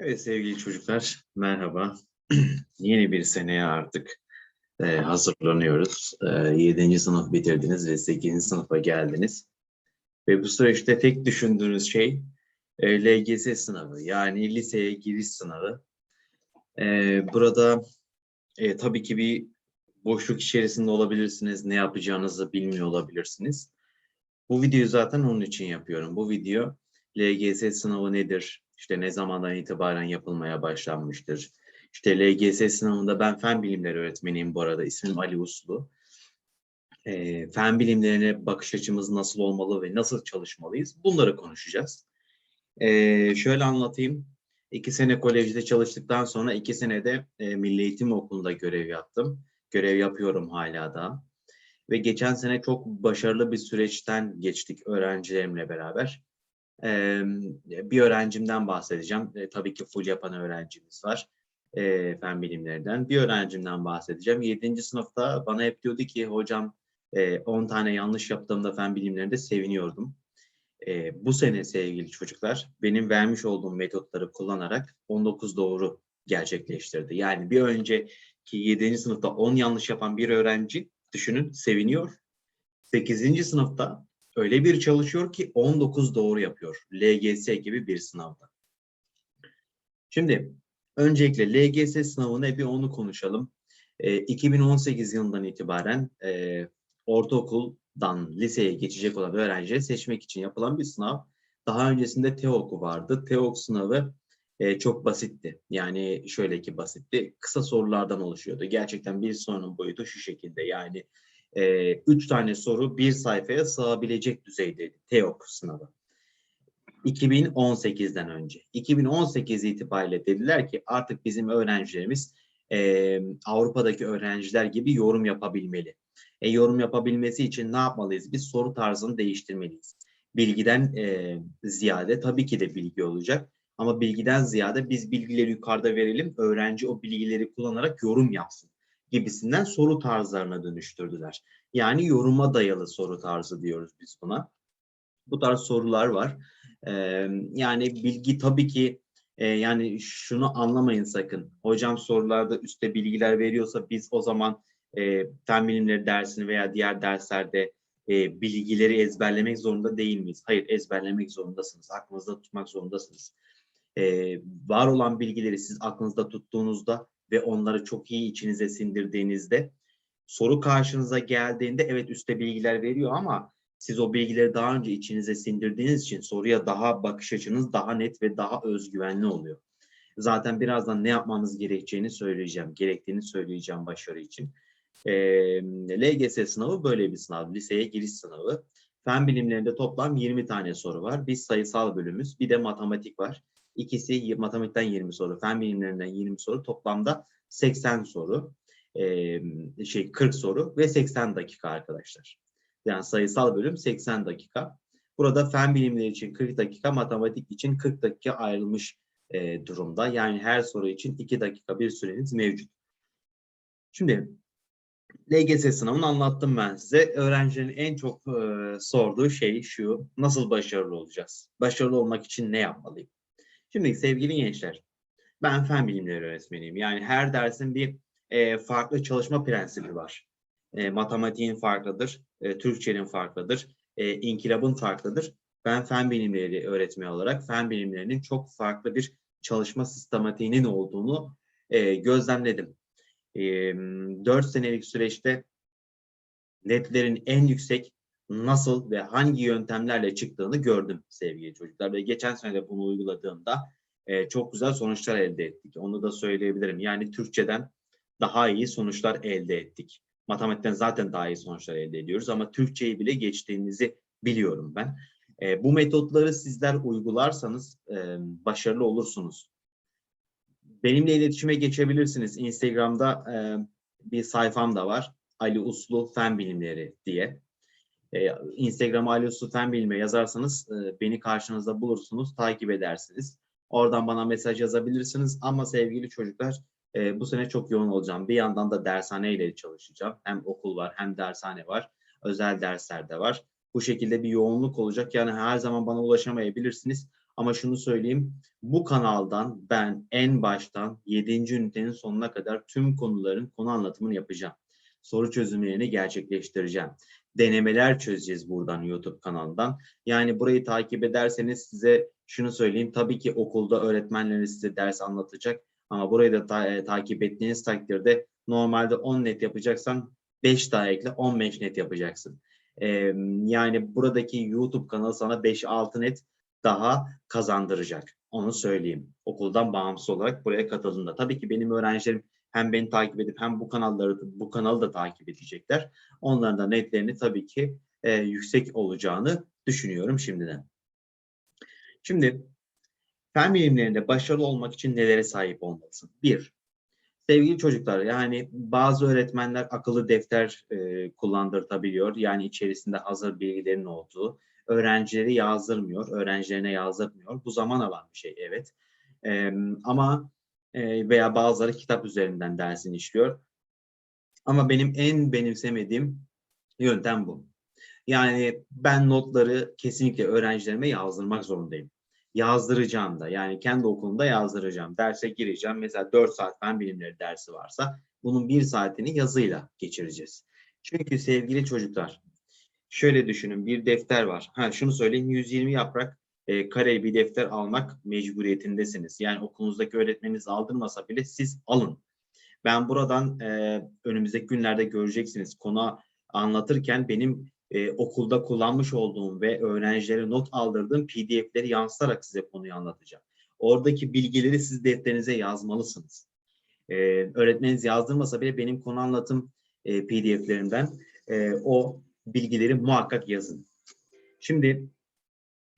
Evet sevgili çocuklar, merhaba. Yeni bir seneye artık e, hazırlanıyoruz. E, 7. sınıf bitirdiniz ve 8. sınıfa geldiniz. Ve bu süreçte tek düşündüğünüz şey e, LGS sınavı, yani liseye giriş sınavı. E, burada e, tabii ki bir boşluk içerisinde olabilirsiniz, ne yapacağınızı bilmiyor olabilirsiniz. Bu videoyu zaten onun için yapıyorum. Bu video LGS sınavı nedir? İşte ne zamandan itibaren yapılmaya başlanmıştır? İşte LGS sınavında ben fen bilimleri öğretmeniyim bu arada. İsmim Ali Uslu. E, fen bilimlerine bakış açımız nasıl olmalı ve nasıl çalışmalıyız? Bunları konuşacağız. E, şöyle anlatayım. İki sene kolejde çalıştıktan sonra iki senede e, Milli Eğitim Okulu'nda görev yaptım. Görev yapıyorum hala da. Ve geçen sene çok başarılı bir süreçten geçtik öğrencilerimle beraber. Ee, bir öğrencimden bahsedeceğim. E, tabii ki full yapan öğrencimiz var. E, fen bilimlerinden. Bir öğrencimden bahsedeceğim. 7. sınıfta bana hep diyordu ki hocam e, 10 tane yanlış yaptığımda fen bilimlerinde seviniyordum. E, bu sene sevgili çocuklar benim vermiş olduğum metotları kullanarak 19 doğru gerçekleştirdi. Yani bir önceki 7. sınıfta 10 yanlış yapan bir öğrenci düşünün seviniyor. 8. sınıfta öyle bir çalışıyor ki 19 doğru yapıyor. LGS gibi bir sınavda. Şimdi öncelikle LGS sınavını bir onu konuşalım. E, 2018 yılından itibaren e, ortaokuldan liseye geçecek olan öğrencileri seçmek için yapılan bir sınav. Daha öncesinde TEOK vardı. TEOK sınavı e, çok basitti. Yani şöyle ki basitti. Kısa sorulardan oluşuyordu. Gerçekten bir sorunun boyutu şu şekilde. Yani e, üç tane soru bir sayfaya sığabilecek düzeydeydi TEOK sınavı. 2018'den önce. 2018 itibariyle dediler ki artık bizim öğrencilerimiz e, Avrupa'daki öğrenciler gibi yorum yapabilmeli. E, yorum yapabilmesi için ne yapmalıyız? Biz soru tarzını değiştirmeliyiz. Bilgiden e, ziyade tabii ki de bilgi olacak. Ama bilgiden ziyade biz bilgileri yukarıda verelim, öğrenci o bilgileri kullanarak yorum yapsın gibisinden soru tarzlarına dönüştürdüler. Yani yoruma dayalı soru tarzı diyoruz biz buna. Bu tarz sorular var. Ee, yani bilgi tabii ki e, yani şunu anlamayın sakın. Hocam sorularda üstte bilgiler veriyorsa biz o zaman e, fen bilimleri dersini veya diğer derslerde e, bilgileri ezberlemek zorunda değil miyiz? Hayır ezberlemek zorundasınız. Aklınızda tutmak zorundasınız. E, var olan bilgileri siz aklınızda tuttuğunuzda ve onları çok iyi içinize sindirdiğinizde soru karşınıza geldiğinde evet üstte bilgiler veriyor ama siz o bilgileri daha önce içinize sindirdiğiniz için soruya daha bakış açınız daha net ve daha özgüvenli oluyor. Zaten birazdan ne yapmanız gerekeceğini söyleyeceğim, gerektiğini söyleyeceğim başarı için. E, LGS sınavı böyle bir sınav, liseye giriş sınavı. Fen bilimlerinde toplam 20 tane soru var. Bir sayısal bölümümüz, bir de matematik var. İkisi matematikten 20 soru, fen bilimlerinden 20 soru. Toplamda 80 soru, şey 40 soru ve 80 dakika arkadaşlar. Yani sayısal bölüm 80 dakika. Burada fen bilimleri için 40 dakika, matematik için 40 dakika ayrılmış durumda. Yani her soru için 2 dakika bir süreniz mevcut. Şimdi LGS sınavını anlattım ben size. Öğrencilerin en çok sorduğu şey şu, nasıl başarılı olacağız? Başarılı olmak için ne yapmalıyım? Şimdi sevgili gençler, ben fen bilimleri öğretmeniyim. Yani her dersin bir e, farklı çalışma prensibi var. E, matematiğin farklıdır, e, Türkçenin farklıdır, e, inkılabın farklıdır. Ben fen bilimleri öğretmeni olarak fen bilimlerinin çok farklı bir çalışma sistematiğinin olduğunu e, gözlemledim. E, 4 senelik süreçte netlerin en yüksek nasıl ve hangi yöntemlerle çıktığını gördüm sevgili çocuklar. Ve geçen sene de bunu uyguladığımda e, çok güzel sonuçlar elde ettik. Onu da söyleyebilirim. Yani Türkçeden daha iyi sonuçlar elde ettik. Matematikten zaten daha iyi sonuçlar elde ediyoruz ama Türkçeyi bile geçtiğimizi biliyorum ben. E, bu metotları sizler uygularsanız e, başarılı olursunuz. Benimle iletişime geçebilirsiniz. Instagram'da e, bir sayfam da var. Ali Uslu Fen Bilimleri diye. E, Instagram Ali Uslu Fen Bilimleri yazarsanız e, beni karşınızda bulursunuz, takip edersiniz. Oradan bana mesaj yazabilirsiniz. Ama sevgili çocuklar e, bu sene çok yoğun olacağım. Bir yandan da dershane ile çalışacağım. Hem okul var hem dershane var. Özel dersler de var. Bu şekilde bir yoğunluk olacak. Yani her zaman bana ulaşamayabilirsiniz. Ama şunu söyleyeyim, bu kanaldan ben en baştan 7. ünitenin sonuna kadar tüm konuların konu anlatımını yapacağım. Soru çözümlerini gerçekleştireceğim. Denemeler çözeceğiz buradan YouTube kanalından. Yani burayı takip ederseniz size şunu söyleyeyim. Tabii ki okulda öğretmenleriniz size ders anlatacak. Ama burayı da ta- e, takip ettiğiniz takdirde normalde 10 net yapacaksan 5 daha ekle 15 net yapacaksın. Ee, yani buradaki YouTube kanalı sana 5-6 net daha kazandıracak. Onu söyleyeyim. Okuldan bağımsız olarak buraya katıldığında. Tabii ki benim öğrencilerim hem beni takip edip hem bu kanalları bu kanalı da takip edecekler. Onların da netlerini tabii ki e, yüksek olacağını düşünüyorum şimdiden. Şimdi fen bilimlerinde başarılı olmak için nelere sahip olmalısın? Bir, sevgili çocuklar yani bazı öğretmenler akıllı defter e, kullandırtabiliyor. Yani içerisinde hazır bilgilerin olduğu. Öğrencileri yazdırmıyor, öğrencilerine yazdırmıyor. Bu zaman alan bir şey evet. E, ama e, veya bazıları kitap üzerinden dersini işliyor. Ama benim en benimsemediğim yöntem bu. Yani ben notları kesinlikle öğrencilerime yazdırmak zorundayım. Yazdıracağım da yani kendi okulumda yazdıracağım. Derse gireceğim. Mesela 4 saat fen bilimleri dersi varsa bunun bir saatini yazıyla geçireceğiz. Çünkü sevgili çocuklar şöyle düşünün bir defter var. Ha şunu söyleyeyim 120 yaprak e, kareli bir defter almak mecburiyetindesiniz. Yani okulunuzdaki öğretmeniniz aldırmasa bile siz alın. Ben buradan e, önümüzdeki günlerde göreceksiniz konu anlatırken benim e, okulda kullanmış olduğum ve öğrencilere not aldırdığım PDF'leri yansıtarak size konuyu anlatacağım. Oradaki bilgileri siz defterinize yazmalısınız. E, öğretmeniniz yazdırmasa bile benim konu anlatım e, PDF'lerimden e, o bilgileri muhakkak yazın. Şimdi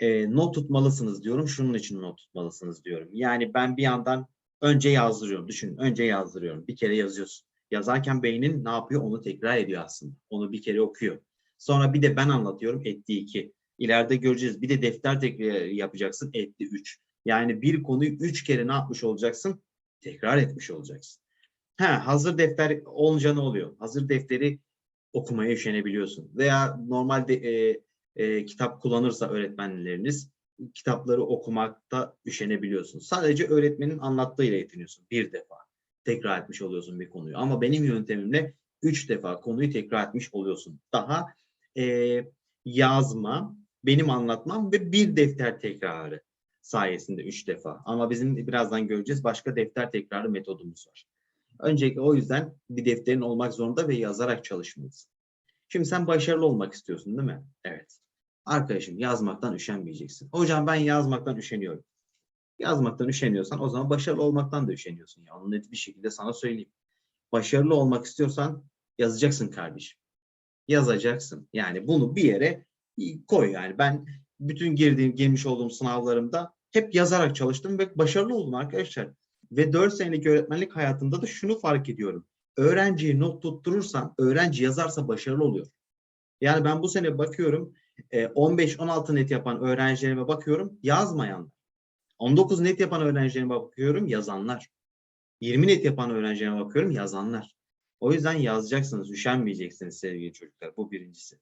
e, not tutmalısınız diyorum. Şunun için not tutmalısınız diyorum. Yani ben bir yandan önce yazdırıyorum. Düşünün önce yazdırıyorum. Bir kere yazıyorsun. Yazarken beynin ne yapıyor onu tekrar ediyor aslında. Onu bir kere okuyor. Sonra bir de ben anlatıyorum etti iki. İleride göreceğiz. Bir de defter tekrar yapacaksın etti üç. Yani bir konuyu üç kere ne yapmış olacaksın? Tekrar etmiş olacaksın. Ha, hazır defter olunca ne oluyor? Hazır defteri okumaya üşenebiliyorsun. Veya normalde e, e, kitap kullanırsa öğretmenleriniz kitapları okumakta üşenebiliyorsun. Sadece öğretmenin anlattığıyla yetiniyorsun bir defa. Tekrar etmiş oluyorsun bir konuyu. Ama benim yöntemimle üç defa konuyu tekrar etmiş oluyorsun. Daha e, yazma, benim anlatmam ve bir defter tekrarı sayesinde üç defa. Ama bizim birazdan göreceğiz başka defter tekrarı metodumuz var. Öncelikle o yüzden bir defterin olmak zorunda ve yazarak çalışmalısın. Şimdi sen başarılı olmak istiyorsun değil mi? Evet. Arkadaşım yazmaktan üşenmeyeceksin. Hocam ben yazmaktan üşeniyorum. Yazmaktan üşeniyorsan o zaman başarılı olmaktan da üşeniyorsun. Ya. Onu net bir şekilde sana söyleyeyim. Başarılı olmak istiyorsan yazacaksın kardeşim. Yazacaksın. Yani bunu bir yere koy yani. Ben bütün girdiğim, girmiş olduğum sınavlarımda hep yazarak çalıştım ve başarılı oldum arkadaşlar. Ve 4 senelik öğretmenlik hayatımda da şunu fark ediyorum. Öğrenciyi not tutturursan, öğrenci yazarsa başarılı oluyor. Yani ben bu sene bakıyorum 15-16 net yapan öğrencilerime bakıyorum yazmayan. 19 net yapan öğrencilerime bakıyorum yazanlar. 20 net yapan öğrencilerime bakıyorum yazanlar. O yüzden yazacaksınız, üşenmeyeceksiniz sevgili çocuklar. Bu birincisi.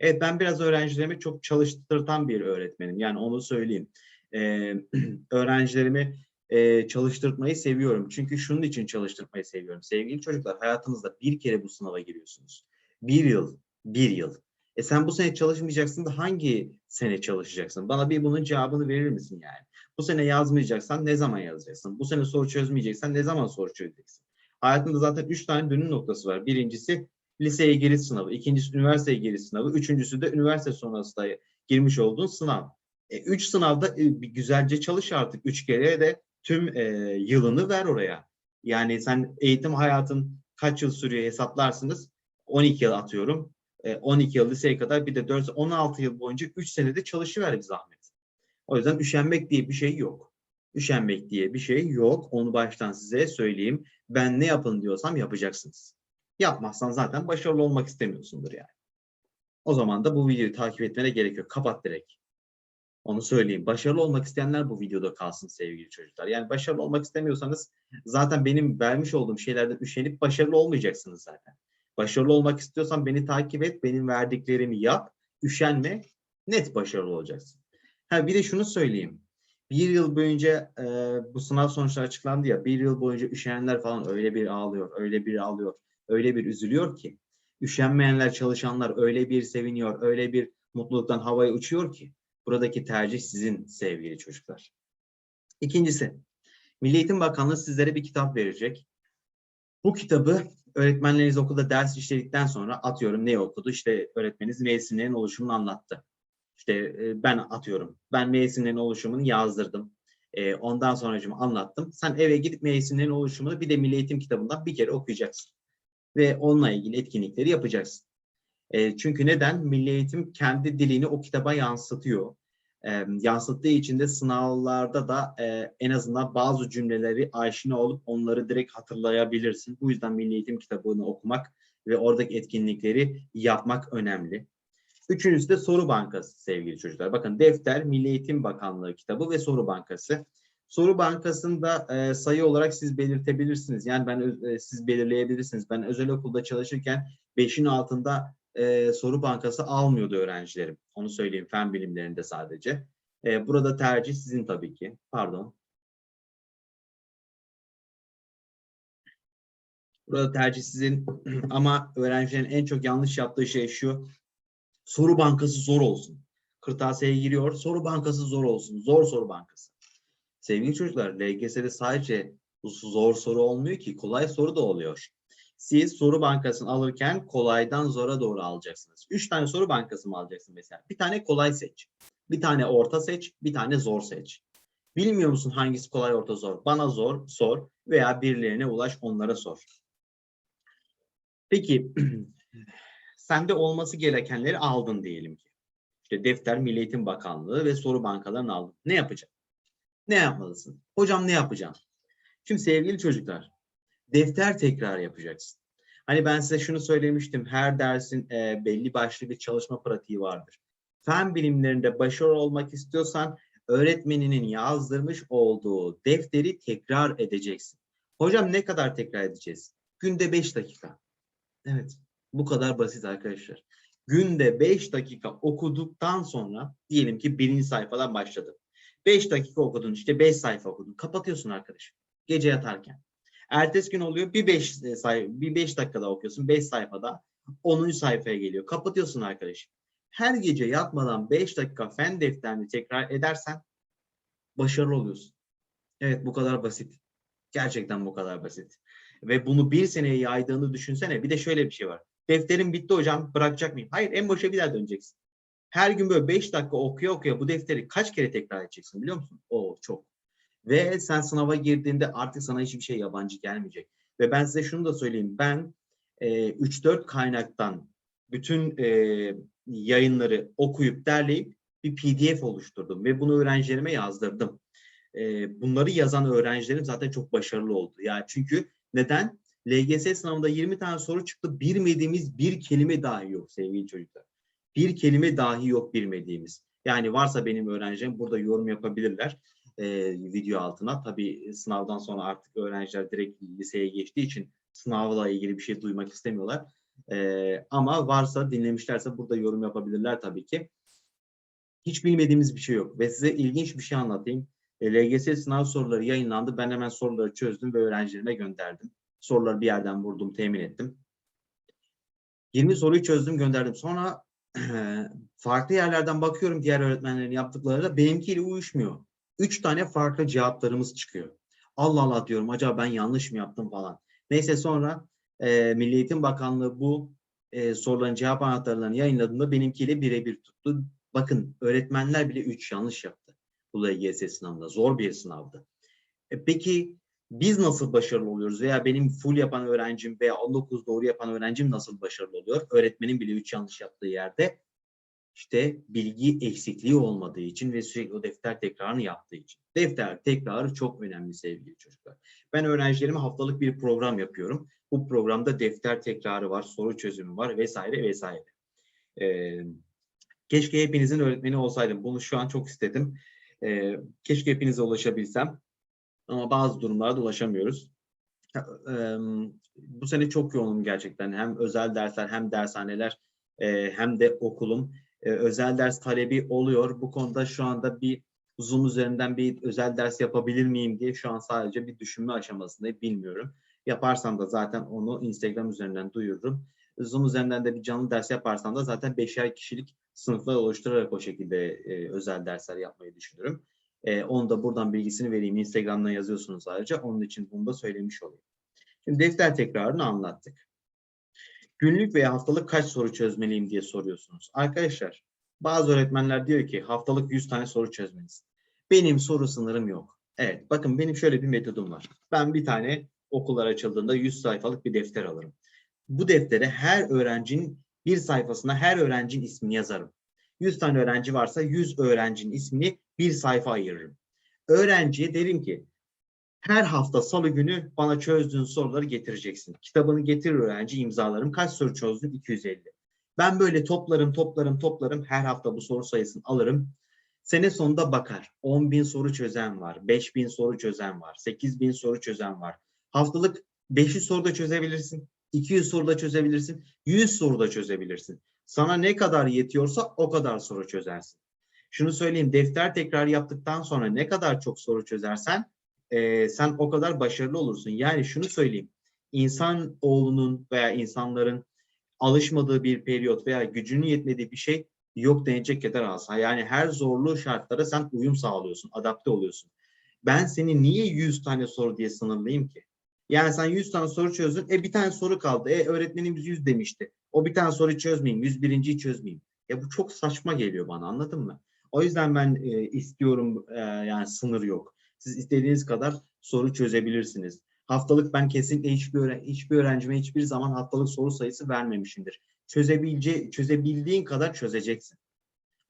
Evet ben biraz öğrencilerimi çok çalıştırtan bir öğretmenim. Yani onu söyleyeyim. Ee, öğrencilerimi e, çalıştırmayı seviyorum. Çünkü şunun için çalıştırmayı seviyorum. Sevgili çocuklar hayatınızda bir kere bu sınava giriyorsunuz. Bir yıl, bir yıl. E sen bu sene çalışmayacaksın da hangi sene çalışacaksın? Bana bir bunun cevabını verir misin yani? Bu sene yazmayacaksan ne zaman yazacaksın? Bu sene soru çözmeyeceksen ne zaman soru çözeceksin? Hayatında zaten üç tane dönüm noktası var. Birincisi liseye giriş sınavı, ikincisi üniversiteye giriş sınavı, üçüncüsü de üniversite sonrasında girmiş olduğun sınav. E, üç sınavda e, güzelce çalış artık. Üç kere de tüm e, yılını ver oraya. Yani sen eğitim hayatın kaç yıl sürüyor hesaplarsınız. 12 yıl atıyorum. E, 12 yıl liseye kadar bir de 4, 16 yıl boyunca 3 senede çalışıver bir zahmet. O yüzden üşenmek diye bir şey yok. Üşenmek diye bir şey yok. Onu baştan size söyleyeyim. Ben ne yapın diyorsam yapacaksınız. Yapmazsan zaten başarılı olmak istemiyorsundur yani. O zaman da bu videoyu takip etmene gerek yok. Kapat direkt. Onu söyleyeyim. Başarılı olmak isteyenler bu videoda kalsın sevgili çocuklar. Yani başarılı olmak istemiyorsanız zaten benim vermiş olduğum şeylerden üşenip başarılı olmayacaksınız zaten. Başarılı olmak istiyorsan beni takip et, benim verdiklerimi yap, üşenme, net başarılı olacaksın. Ha bir de şunu söyleyeyim. bir yıl boyunca e, bu sınav sonuçları açıklandı ya bir yıl boyunca üşenenler falan öyle bir ağlıyor, öyle bir ağlıyor, öyle bir üzülüyor ki üşenmeyenler, çalışanlar öyle bir seviniyor, öyle bir mutluluktan havaya uçuyor ki buradaki tercih sizin sevgili çocuklar. İkincisi, Milli Eğitim Bakanlığı sizlere bir kitap verecek. Bu kitabı öğretmenleriniz okulda ders işledikten sonra atıyorum ne okudu? İşte öğretmeniniz mevsimlerin oluşumunu anlattı. İşte e, ben atıyorum. Ben mevsimlerin oluşumunu yazdırdım. E, ondan sonra anlattım. Sen eve gidip mevsimlerin oluşumunu bir de Milli Eğitim kitabından bir kere okuyacaksın. Ve onunla ilgili etkinlikleri yapacaksın. E, çünkü neden? Milli Eğitim kendi dilini o kitaba yansıtıyor. E, yansıttığı için de sınavlarda da e, en azından bazı cümleleri aşina olup onları direkt hatırlayabilirsin. Bu yüzden Milli Eğitim kitabını okumak ve oradaki etkinlikleri yapmak önemli. Üçüncüsü de soru bankası sevgili çocuklar. Bakın defter, Milli Eğitim Bakanlığı kitabı ve soru bankası. Soru bankasında e, sayı olarak siz belirtebilirsiniz. Yani ben e, siz belirleyebilirsiniz. Ben özel okulda çalışırken 5'in altında e, soru bankası almıyordu öğrencilerim. Onu söyleyeyim fen bilimlerinde sadece. E, burada tercih sizin tabii ki. Pardon. Burada tercih sizin ama öğrencilerin en çok yanlış yaptığı şey şu. Soru bankası zor olsun. Kırtasiyeye giriyor. Soru bankası zor olsun. Zor soru bankası. Sevgili çocuklar, LGS'de sadece zor soru olmuyor ki, kolay soru da oluyor. Siz soru bankasını alırken kolaydan zora doğru alacaksınız. Üç tane soru bankası mı alacaksın mesela? Bir tane kolay seç. Bir tane orta seç. Bir tane zor seç. Bilmiyor musun hangisi kolay orta zor? Bana zor sor veya birilerine ulaş onlara sor. Peki sende olması gerekenleri aldın diyelim ki. İşte defter, Milli Eğitim Bakanlığı ve soru bankalarını aldın. Ne yapacaksın? Ne yapmalısın? Hocam ne yapacağım? Şimdi sevgili çocuklar, defter tekrar yapacaksın. Hani ben size şunu söylemiştim, her dersin e, belli başlı bir çalışma pratiği vardır. Fen bilimlerinde başarılı olmak istiyorsan öğretmeninin yazdırmış olduğu defteri tekrar edeceksin. Hocam ne kadar tekrar edeceğiz? Günde 5 dakika. Evet, bu kadar basit arkadaşlar. Günde 5 dakika okuduktan sonra diyelim ki birinci sayfadan başladım. 5 dakika okudun işte 5 sayfa okudun. Kapatıyorsun arkadaşım. Gece yatarken. Ertesi gün oluyor bir 5 sayfa bir 5 dakikada okuyorsun 5 sayfada 10. sayfaya geliyor. Kapatıyorsun arkadaşım. Her gece yatmadan 5 dakika fen defterini tekrar edersen başarılı oluyorsun. Evet bu kadar basit. Gerçekten bu kadar basit. Ve bunu bir seneye yaydığını düşünsene. Bir de şöyle bir şey var. Defterim bitti hocam bırakacak mıyım? Hayır en başa bir daha döneceksin. Her gün böyle 5 dakika okuya okuya bu defteri kaç kere tekrar edeceksin biliyor musun? O çok. Ve sen sınava girdiğinde artık sana hiçbir şey yabancı gelmeyecek. Ve ben size şunu da söyleyeyim. Ben e, 3-4 kaynaktan bütün e, yayınları okuyup derleyip bir PDF oluşturdum ve bunu öğrencilerime yazdırdım. E, bunları yazan öğrencilerim zaten çok başarılı oldu. Yani çünkü neden? LGS sınavında 20 tane soru çıktı. Bilmediğimiz bir kelime dahi yok sevgili çocuklar. Bir kelime dahi yok bilmediğimiz. Yani varsa benim öğrencim burada yorum yapabilirler e, video altına. Tabii sınavdan sonra artık öğrenciler direkt liseye geçtiği için sınavla ilgili bir şey duymak istemiyorlar. E, ama varsa dinlemişlerse burada yorum yapabilirler tabii ki. Hiç bilmediğimiz bir şey yok. Ve size ilginç bir şey anlatayım. E, LGS sınav soruları yayınlandı. Ben hemen soruları çözdüm ve öğrencilerime gönderdim. Soruları bir yerden vurdum, temin ettim. 20 soruyu çözdüm, gönderdim. Sonra farklı yerlerden bakıyorum diğer öğretmenlerin yaptıkları da benimkiyle uyuşmuyor. Üç tane farklı cevaplarımız çıkıyor. Allah Allah diyorum acaba ben yanlış mı yaptım falan. Neyse sonra e, Milli Eğitim Bakanlığı bu e, soruların cevap anahtarlarını yayınladığında benimkiyle birebir tuttu. Bakın öğretmenler bile üç yanlış yaptı bu LGS sınavında. Zor bir sınavdı. E, peki biz nasıl başarılı oluyoruz veya benim full yapan öğrencim veya 19 doğru yapan öğrencim nasıl başarılı oluyor? Öğretmenin bile 3 yanlış yaptığı yerde işte bilgi eksikliği olmadığı için ve sürekli o defter tekrarını yaptığı için. Defter tekrarı çok önemli sevgili çocuklar. Ben öğrencilerime haftalık bir program yapıyorum. Bu programda defter tekrarı var, soru çözümü var vesaire vesaire. Ee, keşke hepinizin öğretmeni olsaydım. Bunu şu an çok istedim. Ee, keşke hepinize ulaşabilsem. Ama bazı durumlarda ulaşamıyoruz. Ee, bu sene çok yoğunum gerçekten. Hem özel dersler hem dershaneler hem de okulum. E, özel ders talebi oluyor. Bu konuda şu anda bir Zoom üzerinden bir özel ders yapabilir miyim diye şu an sadece bir düşünme aşamasındayım. Bilmiyorum. Yaparsam da zaten onu Instagram üzerinden duyururum. Zoom üzerinden de bir canlı ders yaparsam da zaten beşer kişilik sınıflar oluşturarak o şekilde e, özel dersler yapmayı düşünüyorum. E, onu da buradan bilgisini vereyim. Instagram'dan yazıyorsunuz ayrıca. Onun için bunu da söylemiş olayım. Şimdi defter tekrarını anlattık. Günlük veya haftalık kaç soru çözmeliyim diye soruyorsunuz. Arkadaşlar bazı öğretmenler diyor ki haftalık 100 tane soru çözmelisin. Benim soru sınırım yok. Evet bakın benim şöyle bir metodum var. Ben bir tane okullar açıldığında 100 sayfalık bir defter alırım. Bu deftere her öğrencinin bir sayfasına her öğrencinin ismini yazarım. 100 tane öğrenci varsa 100 öğrencinin ismini bir sayfa ayırırım. Öğrenciye derim ki her hafta salı günü bana çözdüğün soruları getireceksin. Kitabını getir öğrenci imzalarım. Kaç soru çözdün? 250. Ben böyle toplarım toplarım toplarım. Her hafta bu soru sayısını alırım. Sene sonunda bakar. 10 bin soru çözen var. 5 bin soru çözen var. 8 bin soru çözen var. Haftalık 500 soru da çözebilirsin. 200 soru da çözebilirsin. 100 soru da çözebilirsin. Sana ne kadar yetiyorsa o kadar soru çözersin. Şunu söyleyeyim defter tekrar yaptıktan sonra ne kadar çok soru çözersen e, sen o kadar başarılı olursun. Yani şunu söyleyeyim. İnsan oğlunun veya insanların alışmadığı bir periyot veya gücünün yetmediği bir şey yok denecek kadar az. Yani her zorlu şartlara sen uyum sağlıyorsun, adapte oluyorsun. Ben seni niye 100 tane soru diye sınırlayayım ki? Yani sen 100 tane soru çözdün. E bir tane soru kaldı. E öğretmenimiz 100 demişti. O bir tane soru çözmeyeyim. 101.yi çözmeyeyim. Ya bu çok saçma geliyor bana anladın mı? O yüzden ben e, istiyorum e, yani sınır yok. Siz istediğiniz kadar soru çözebilirsiniz. Haftalık ben kesinlikle hiçbir, hiçbir öğrencime hiçbir zaman haftalık soru sayısı vermemişimdir. Çözebilce çözebildiğin kadar çözeceksin.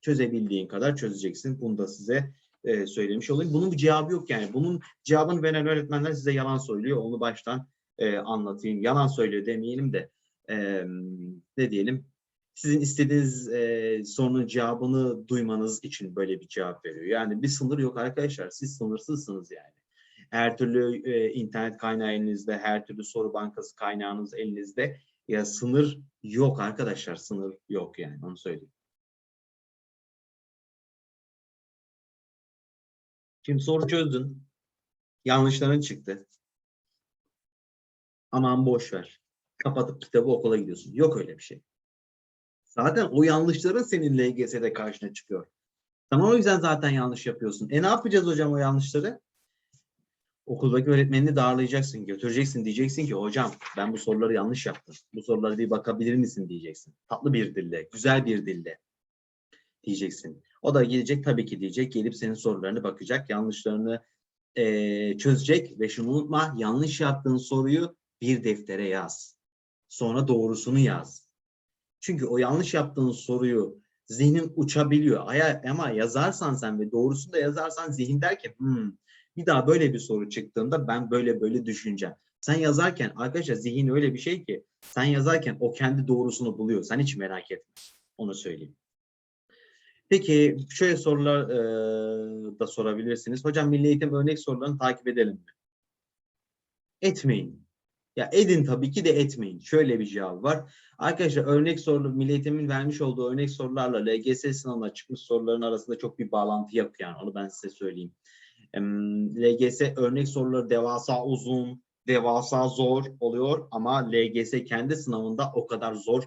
Çözebildiğin kadar çözeceksin. Bunu da size e, söylemiş olayım. Bunun bir cevabı yok yani. Bunun cevabını veren öğretmenler size yalan söylüyor. Onu baştan e, anlatayım. Yalan söylüyor demeyelim de e, ne diyelim sizin istediğiniz e, sorunun cevabını duymanız için böyle bir cevap veriyor. Yani bir sınır yok arkadaşlar. Siz sınırsızsınız yani. Her türlü e, internet kaynağı elinizde, her türlü soru bankası kaynağınız elinizde. Ya sınır yok arkadaşlar. Sınır yok yani onu söyleyeyim. Şimdi soru çözdün. Yanlışların çıktı. Aman boş ver. Kapatıp kitabı okula gidiyorsun. Yok öyle bir şey. Zaten o yanlışların senin LGS'de karşına çıkıyor. Tamam o yüzden zaten yanlış yapıyorsun. E ne yapacağız hocam o yanlışları? Okuldaki öğretmenini darlayacaksın, götüreceksin. Diyeceksin ki hocam ben bu soruları yanlış yaptım. Bu sorulara bir bakabilir misin diyeceksin. Tatlı bir dille, güzel bir dille diyeceksin. O da gelecek tabii ki diyecek. Gelip senin sorularını bakacak, yanlışlarını e, çözecek ve şunu unutma yanlış yaptığın soruyu bir deftere yaz. Sonra doğrusunu yaz. Çünkü o yanlış yaptığın soruyu zihnin uçabiliyor. Ama yazarsan sen ve doğrusunu da yazarsan zihin der ki hmm, bir daha böyle bir soru çıktığında ben böyle böyle düşüneceğim. Sen yazarken arkadaşlar zihin öyle bir şey ki sen yazarken o kendi doğrusunu buluyor. Sen hiç merak etme. Onu söyleyeyim. Peki şöyle sorular e, da sorabilirsiniz. Hocam milli eğitim örnek sorularını takip edelim mi? Etmeyin. Ya edin tabii ki de etmeyin. Şöyle bir cevap var. Arkadaşlar örnek soru, Milli Eğitim'in vermiş olduğu örnek sorularla LGS sınavına çıkmış soruların arasında çok bir bağlantı yok yani. Onu ben size söyleyeyim. LGS örnek soruları devasa uzun, devasa zor oluyor ama LGS kendi sınavında o kadar zor,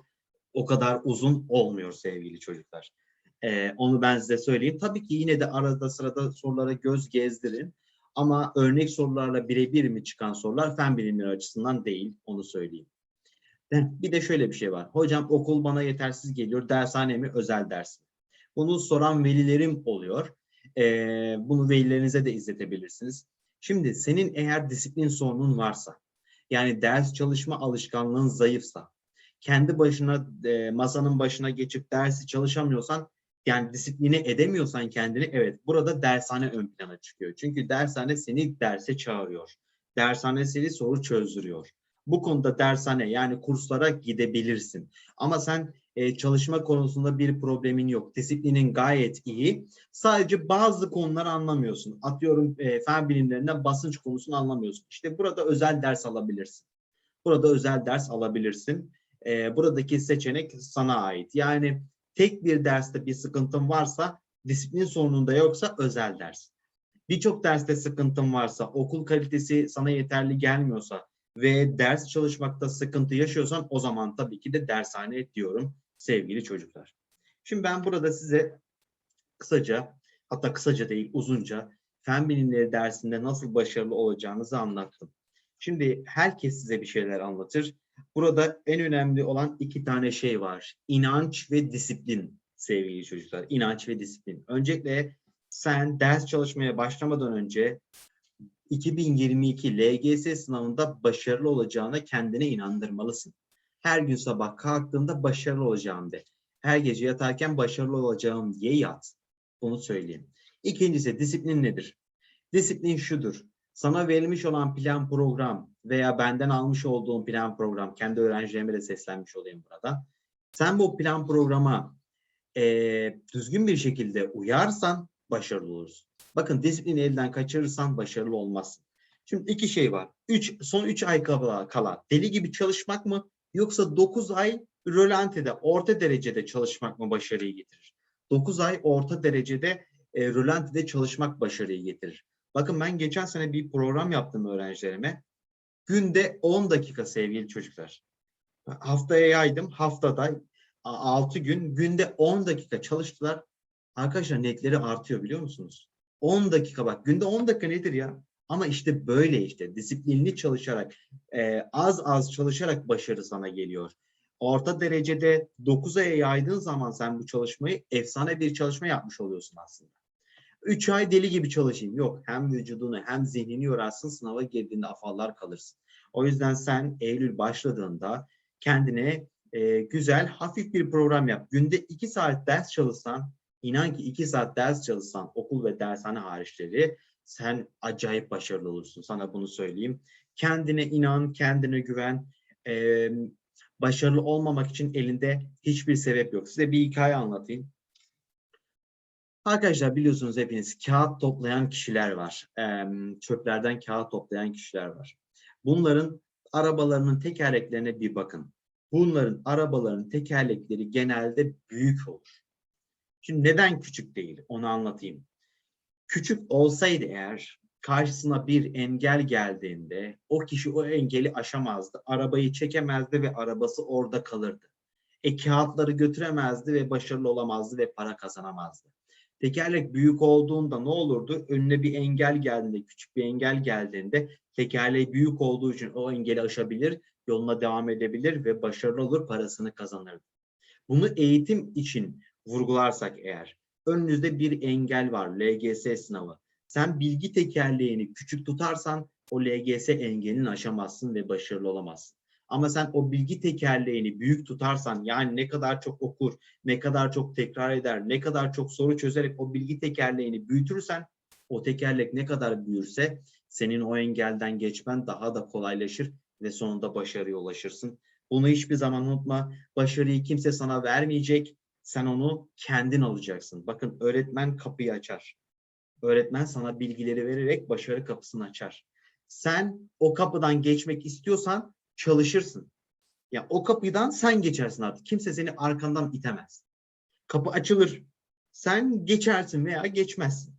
o kadar uzun olmuyor sevgili çocuklar. Ee, onu ben size söyleyeyim. Tabii ki yine de arada sırada sorulara göz gezdirin. Ama örnek sorularla birebir mi çıkan sorular fen bilimleri açısından değil, onu söyleyeyim. Bir de şöyle bir şey var. Hocam okul bana yetersiz geliyor, dershane mi, özel ders mi? Bunu soran velilerim oluyor. Ee, bunu velilerinize de izletebilirsiniz. Şimdi senin eğer disiplin sorunun varsa, yani ders çalışma alışkanlığın zayıfsa, kendi başına e, masanın başına geçip dersi çalışamıyorsan yani disipline edemiyorsan kendini evet burada dershane ön plana çıkıyor. Çünkü dershane seni derse çağırıyor. Dershane seni soru çözdürüyor. Bu konuda dershane yani kurslara gidebilirsin. Ama sen e, çalışma konusunda bir problemin yok. Disiplinin gayet iyi. Sadece bazı konuları anlamıyorsun. Atıyorum e, fen bilimlerinden basınç konusunu anlamıyorsun. İşte burada özel ders alabilirsin. Burada özel ders alabilirsin. E, buradaki seçenek sana ait. Yani tek bir derste bir sıkıntın varsa disiplin sorununda yoksa özel ders. Birçok derste sıkıntın varsa, okul kalitesi sana yeterli gelmiyorsa ve ders çalışmakta sıkıntı yaşıyorsan o zaman tabii ki de dershane diyorum sevgili çocuklar. Şimdi ben burada size kısaca, hatta kısaca değil uzunca fen bilimleri dersinde nasıl başarılı olacağınızı anlattım. Şimdi herkes size bir şeyler anlatır. Burada en önemli olan iki tane şey var. İnanç ve disiplin sevgili çocuklar. İnanç ve disiplin. Öncelikle sen ders çalışmaya başlamadan önce 2022 LGS sınavında başarılı olacağına kendine inandırmalısın. Her gün sabah kalktığında başarılı olacağım de. Her gece yatarken başarılı olacağım diye yat. Bunu söyleyeyim. İkincisi disiplin nedir? Disiplin şudur. Sana verilmiş olan plan program veya benden almış olduğum plan program, kendi öğrencilerime de seslenmiş olayım burada. Sen bu plan programa eee, düzgün bir şekilde uyarsan başarılı olursun. Bakın disiplini elden kaçırırsan başarılı olmazsın. Şimdi iki şey var. Üç, son 3 ay kala, kala deli gibi çalışmak mı yoksa 9 ay rölantide, orta derecede çalışmak mı başarıyı getirir? 9 ay orta derecede e, rölantide çalışmak başarıyı getirir. Bakın ben geçen sene bir program yaptım öğrencilerime. Günde 10 dakika sevgili çocuklar. Haftaya yaydım. Haftada 6 gün günde 10 dakika çalıştılar. Arkadaşlar netleri artıyor biliyor musunuz? 10 dakika bak günde 10 dakika nedir ya? Ama işte böyle işte disiplinli çalışarak e, az az çalışarak başarı sana geliyor. Orta derecede 9 aya yaydığın zaman sen bu çalışmayı efsane bir çalışma yapmış oluyorsun aslında. 3 ay deli gibi çalışayım. Yok hem vücudunu hem zihnini yorarsın sınava girdiğinde afallar kalırsın. O yüzden sen Eylül başladığında kendine e, güzel hafif bir program yap. Günde 2 saat ders çalışsan inan ki 2 saat ders çalışsan okul ve dershane hariçleri sen acayip başarılı olursun. Sana bunu söyleyeyim. Kendine inan, kendine güven. Ee, başarılı olmamak için elinde hiçbir sebep yok. Size bir hikaye anlatayım. Arkadaşlar biliyorsunuz hepiniz kağıt toplayan kişiler var. Çöplerden kağıt toplayan kişiler var. Bunların arabalarının tekerleklerine bir bakın. Bunların arabaların tekerlekleri genelde büyük olur. Şimdi neden küçük değil onu anlatayım. Küçük olsaydı eğer karşısına bir engel geldiğinde o kişi o engeli aşamazdı. Arabayı çekemezdi ve arabası orada kalırdı. E kağıtları götüremezdi ve başarılı olamazdı ve para kazanamazdı. Tekerlek büyük olduğunda ne olurdu? Önüne bir engel geldiğinde, küçük bir engel geldiğinde tekerleği büyük olduğu için o engeli aşabilir, yoluna devam edebilir ve başarılı olur, parasını kazanırdı. Bunu eğitim için vurgularsak eğer, önünüzde bir engel var, LGS sınavı. Sen bilgi tekerleğini küçük tutarsan o LGS engelini aşamazsın ve başarılı olamazsın. Ama sen o bilgi tekerleğini büyük tutarsan yani ne kadar çok okur, ne kadar çok tekrar eder, ne kadar çok soru çözerek o bilgi tekerleğini büyütürsen o tekerlek ne kadar büyürse senin o engelden geçmen daha da kolaylaşır ve sonunda başarıya ulaşırsın. Bunu hiçbir zaman unutma. Başarıyı kimse sana vermeyecek. Sen onu kendin alacaksın. Bakın öğretmen kapıyı açar. Öğretmen sana bilgileri vererek başarı kapısını açar. Sen o kapıdan geçmek istiyorsan çalışırsın. Ya o kapıdan sen geçersin artık. Kimse seni arkandan itemez. Kapı açılır. Sen geçersin veya geçmezsin.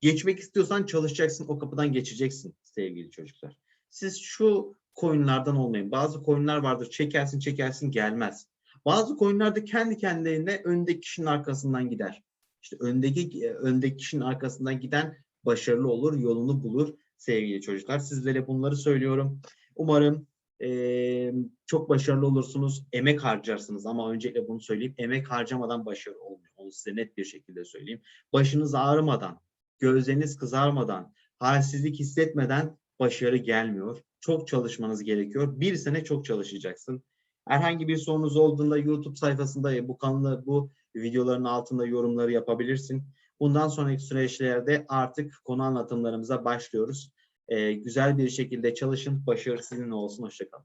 Geçmek istiyorsan çalışacaksın, o kapıdan geçeceksin sevgili çocuklar. Siz şu coinlardan olmayın. Bazı coinler vardır çekersin çekersin gelmez. Bazı coinlerde kendi kendine öndeki kişinin arkasından gider. İşte öndeki öndeki kişinin arkasından giden başarılı olur, yolunu bulur sevgili çocuklar. Sizlere bunları söylüyorum. Umarım e, çok başarılı olursunuz, emek harcarsınız ama öncelikle bunu söyleyeyim, emek harcamadan başarı olmuyor. Onu size net bir şekilde söyleyeyim. Başınız ağrımadan, gözleriniz kızarmadan, halsizlik hissetmeden başarı gelmiyor. Çok çalışmanız gerekiyor. Bir sene çok çalışacaksın. Herhangi bir sorunuz olduğunda YouTube sayfasında bu kanalı bu videoların altında yorumları yapabilirsin. Bundan sonraki süreçlerde artık konu anlatımlarımıza başlıyoruz. Ee, güzel bir şekilde çalışın. Başarı sizinle olsun. Hoşçakalın.